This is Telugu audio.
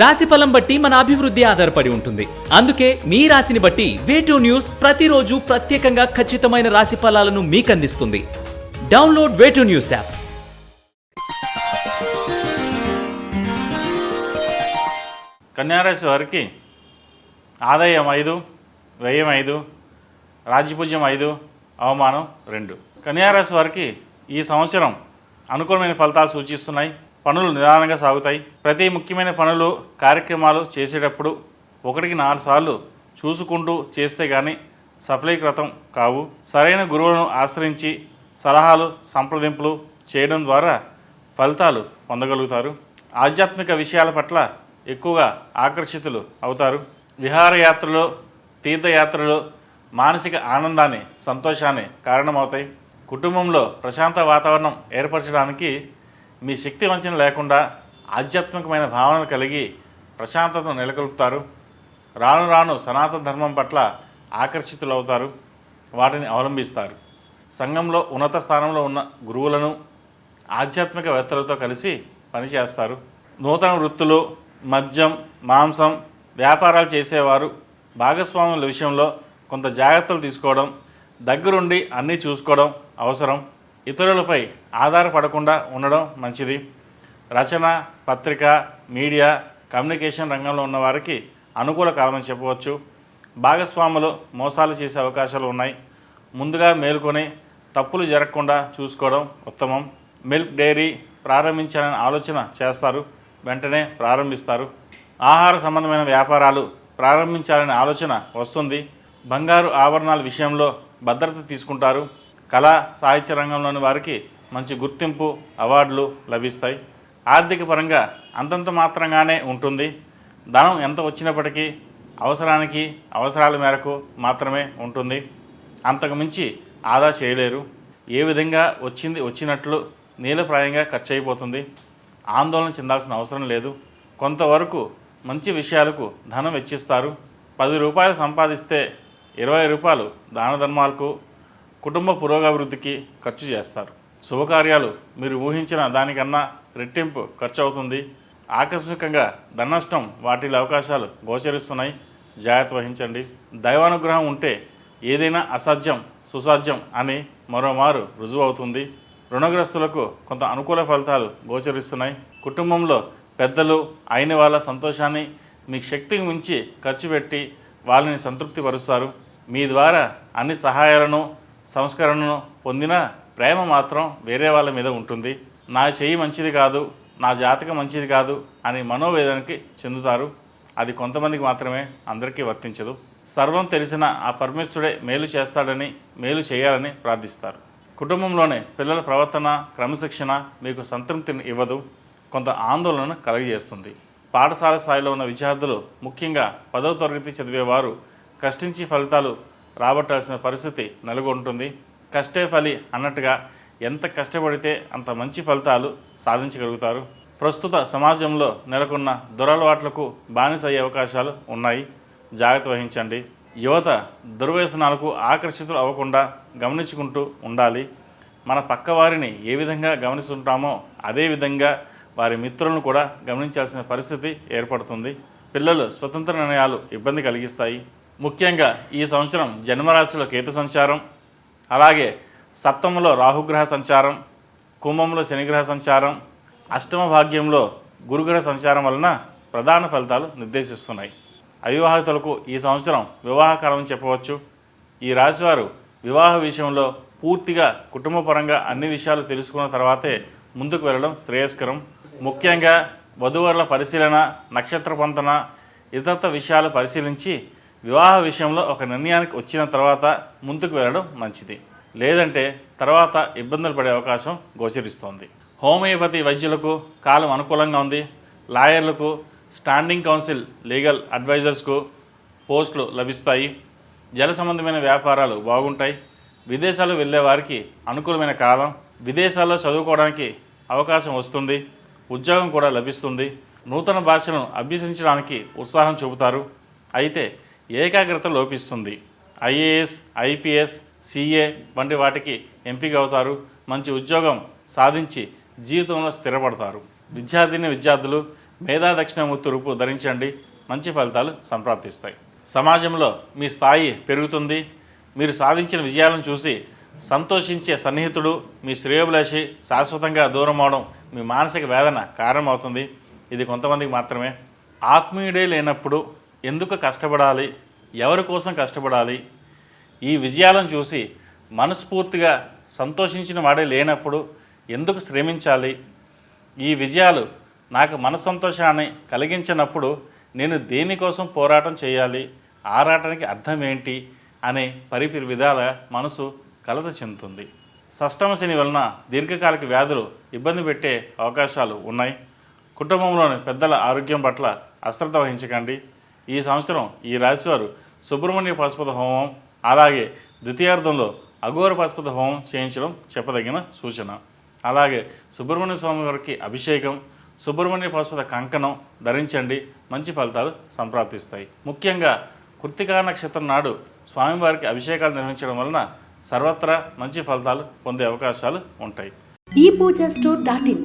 రాశి ఫలం బట్టి మన అభివృద్ధి ఆధారపడి ఉంటుంది. అందుకే మీ రాశిని బట్టి వేటూ న్యూస్ ప్రతిరోజు ప్రత్యేకంగా ఖచ్చితమైన రాశి ఫలాలను మీకు అందిస్తుంది డౌన్లోడ్ వేటూ న్యూస్ యాప్ కన్యారాశి వారికి ఆదాయం ఐదు వ్యయం ఐదు రాజ్యపూజ్యం ఐదు అవమానం రెండు. కన్యారాశి వారికి ఈ సంవత్సరం అనుకూలమైన ఫలితాలు సూచిస్తున్నాయి. పనులు నిదానంగా సాగుతాయి. ప్రతి ముఖ్యమైన పనులు కార్యక్రమాలు చేసేటప్పుడు ఒకటికి నాలుగు సార్లు చూసుకుంటూ చేస్తే కానీ సఫలీకృతం కావు. సరైన గురువులను ఆశ్రయించి సలహాలు సంప్రదింపులు చేయడం ద్వారా ఫలితాలు పొందగలుగుతారు. ఆధ్యాత్మిక విషయాల పట్ల ఎక్కువగా ఆకర్షితులు అవుతారు. విహారయాత్రలు తీర్థయాత్రలు మానసిక ఆనందాన్ని సంతోషాన్ని కారణమవుతాయి. కుటుంబంలో ప్రశాంత వాతావరణం ఏర్పరచడానికి మీ శక్తి వంచన లేకుండా ఆధ్యాత్మికమైన భావనలు కలిగి ప్రశాంతతను నెలకొల్పుతారు. రాను రాను సనాతన ధర్మం పట్ల ఆకర్షితులవుతారు. వాటిని అవలంబిస్తారు. సంఘంలో ఉన్నత స్థానంలో ఉన్న గురువులను ఆధ్యాత్మికవేత్తలతో కలిసి పనిచేస్తారు. నూతన వృత్తులు మద్యం మాంసం వ్యాపారాలు చేసేవారు భాగస్వాముల విషయంలో కొంత జాగ్రత్తలు తీసుకోవడం దగ్గరుండి అన్నీ చూసుకోవడం అవసరం. ఇతరులపై ఆధారపడకుండా ఉండడం మంచిది. రచన పత్రిక మీడియా కమ్యూనికేషన్ రంగంలో ఉన్న వారికి అనుకూల కాలమని చెప్పవచ్చు. భాగస్వాములు మోసాలు చేసే అవకాశాలు ఉన్నాయి. ముందుగా మేలుకొని తప్పులు జరగకుండా చూసుకోవడం ఉత్తమం. మిల్క్ డైరీ ప్రారంభించాలని ఆలోచన చేస్తారు. వెంటనే ప్రారంభిస్తారు. ఆహార సంబంధమైన వ్యాపారాలు ప్రారంభించాలనే ఆలోచన వస్తుంది. బంగారు ఆభరణాల విషయంలో భద్రత తీసుకుంటారు. కళా సాహిత్య రంగంలోని వారికి మంచి గుర్తింపు అవార్డులు లభిస్తాయి. ఆర్థిక పరంగా అంతంత మాత్రంగానే ఉంటుంది. ధనం ఎంత వచ్చినప్పటికీ అవసరానికి అవసరాల మేరకు మాత్రమే ఉంటుంది. అంతకుమించి ఆదా చేయలేరు. ఏ విధంగా వచ్చింది వచ్చినట్లు నీలప్రాయంగా ఖర్చు అయిపోతుంది. ఆందోళన చెందాల్సిన అవసరం లేదు. కొంతవరకు మంచి విషయాలకు ధనం వెచ్చిస్తారు. పది రూపాయలు సంపాదిస్తే ఇరవై రూపాయలు దాన ధర్మాలకు కుటుంబ పురోగాభివృద్ధికి ఖర్చు చేస్తారు. శుభకార్యాలు మీరు ఊహించిన దానికన్నా రెట్టింపు ఖర్చు అవుతుంది. ఆకస్మికంగా ధనష్టం వాటిల అవకాశాలు గోచరిస్తున్నాయి. జాగ్రత్త వహించండి. దైవానుగ్రహం ఉంటే ఏదైనా అసాధ్యం సుసాధ్యం అని మరోమారు రుజువు అవుతుంది. రుణగ్రస్తులకు కొంత అనుకూల ఫలితాలు గోచరిస్తున్నాయి. కుటుంబంలో పెద్దలు అయిన వాళ్ళ సంతోషాన్ని మీ శక్తికి మించి ఖర్చు పెట్టి వాళ్ళని సంతృప్తిపరుస్తారు. మీ ద్వారా అన్ని సహాయాలను సంస్కరణను పొందిన ప్రేమ మాత్రం వేరే వాళ్ళ మీద ఉంటుంది. నా చెయ్యి మంచిది కాదు నా జాతకం మంచిది కాదు అని మనోవేదనకి చెందుతారు. అది కొంతమందికి మాత్రమే అందరికీ వర్తించదు. సర్వం తెలిసిన ఆ పరమేశ్వరుడే మేలు చేస్తాడని మేలు చేయాలని ప్రార్థిస్తారు. కుటుంబంలోనే పిల్లల ప్రవర్తన క్రమశిక్షణ మీకు సంతృప్తిని ఇవ్వదు. కొంత ఆందోళన కలుగజేస్తుంది. పాఠశాల స్థాయిలో ఉన్న విద్యార్థులు ముఖ్యంగా పదవ తరగతి చదివేవారు కష్టించి ఫలితాలు రాబట్టాల్సిన పరిస్థితి నెలకొంటుంది కష్టే ఫలి అన్నట్టుగా ఎంత కష్టపడితే అంత మంచి ఫలితాలు సాధించగలుగుతారు. ప్రస్తుత సమాజంలో నెలకొన్న దురలవాట్లకు బానిస అయ్యే అవకాశాలు ఉన్నాయి. జాగ్రత్త వహించండి. యువత దుర్వ్యసనాలకు ఆకర్షితులు అవ్వకుండా గమనించుకుంటూ ఉండాలి. మన పక్కవారిని ఏ విధంగా గమనిస్తుంటామో అదే విధంగా వారి మిత్రులను కూడా గమనించాల్సిన పరిస్థితి ఏర్పడుతుంది. పిల్లలు స్వతంత్ర నిర్ణయాలు ఇబ్బంది కలిగిస్తాయి. ముఖ్యంగా ఈ సంవత్సరం జన్మరాశిలో కేతు సంచారం అలాగే సప్తమంలో రాహుగ్రహ సంచారం కుంభంలో శనిగ్రహ సంచారం అష్టమ భాగ్యంలో గురుగ్రహ సంచారం వలన ప్రధాన ఫలితాలు నిర్దేశిస్తున్నాయి. అవివాహితులకు ఈ సంవత్సరం వివాహకాలం చెప్పవచ్చు. ఈ రాశివారు వివాహ విషయంలో పూర్తిగా కుటుంబపరంగా అన్ని విషయాలు తెలుసుకున్న తర్వాతే ముందుకు వెళ్ళడం శ్రేయస్కరం. ముఖ్యంగా వధువరుల పరిశీలన నక్షత్ర పొంతన ఇతరత్వ విషయాలు పరిశీలించి వివాహ విషయంలో ఒక నిర్ణయానికి వచ్చిన తర్వాత ముందుకు వెళ్ళడం మంచిది. లేదంటే తర్వాత ఇబ్బందులు పడే అవకాశం గోచరిస్తోంది. హోమియోపతి వైద్యులకు కాలం అనుకూలంగా ఉంది. లాయర్లకు స్టాండింగ్ కౌన్సిల్ లీగల్ అడ్వైజర్స్కు పోస్టులు లభిస్తాయి. జల సంబంధమైన వ్యాపారాలు బాగుంటాయి. విదేశాలు వెళ్ళే వారికి అనుకూలమైన కాలం. విదేశాల్లో చదువుకోవడానికి అవకాశం వస్తుంది. ఉద్యోగం కూడా లభిస్తుంది. నూతన భాషలను అభ్యసించడానికి ఉత్సాహం చూపుతారు. అయితే ఏకాగ్రత లోపిస్తుంది. ఐఏఎస్ ఐపీఎస్ సిఏ వంటి వాటికి ఎంపిక అవుతారు మంచి ఉద్యోగం సాధించి జీవితంలో స్థిరపడతారు. విద్యార్థిని విద్యార్థులు మేధా దక్షిణమూర్తి రూపు ధరించండి. మంచి ఫలితాలు సంప్రాప్తిస్తాయి. సమాజంలో మీ స్థాయి పెరుగుతుంది. మీరు సాధించిన విజయాలను చూసి సంతోషించే సన్నిహితుడు మీ శ్రేయోభిలాషి శాశ్వతంగా దూరం అవడం మీ మానసిక వేదన కారణమవుతుంది. ఇది కొంతమందికి మాత్రమే. ఆత్మీయుడే లేనప్పుడు ఎందుకు కష్టపడాలి? ఎవరి కోసం కష్టపడాలి? ఈ విజయాలను చూసి మనస్ఫూర్తిగా సంతోషించిన వాడే లేనప్పుడు ఎందుకు శ్రమించాలి? ఈ విజయాలు నాకు మన సంతోషాన్ని కలిగించినప్పుడు నేను దేనికోసం పోరాటం చేయాలి? ఆరాటానికి అర్థం ఏంటి? అనే పరిపిరి విధాల మనసు కలత చెందుతుంది. షష్టమ శని వలన దీర్ఘకాలిక వ్యాధులు ఇబ్బంది పెట్టే అవకాశాలు ఉన్నాయి. కుటుంబంలోని పెద్దల ఆరోగ్యం పట్ల అశ్రద్ధ వహించకండి. ఈ సంవత్సరం ఈ రాశివారు సుబ్రహ్మణ్య పశుపత హోమం అలాగే ద్వితీయార్థంలో అఘోర పశుపత హోమం చేయించడం చెప్పదగిన సూచన. అలాగే సుబ్రహ్మణ్య స్వామి వారికి అభిషేకం సుబ్రహ్మణ్య పశుపత కంకణం ధరించండి మంచి ఫలితాలు సంప్రాప్తిస్తాయి. ముఖ్యంగా కృత్తికా నక్షత్రం నాడు స్వామివారికి అభిషేకాలు నిర్వహించడం వలన సర్వత్రా మంచి ఫలితాలు పొందే అవకాశాలు ఉంటాయి. ఈ పూజా స్టోర్ డాట్ ఇన్.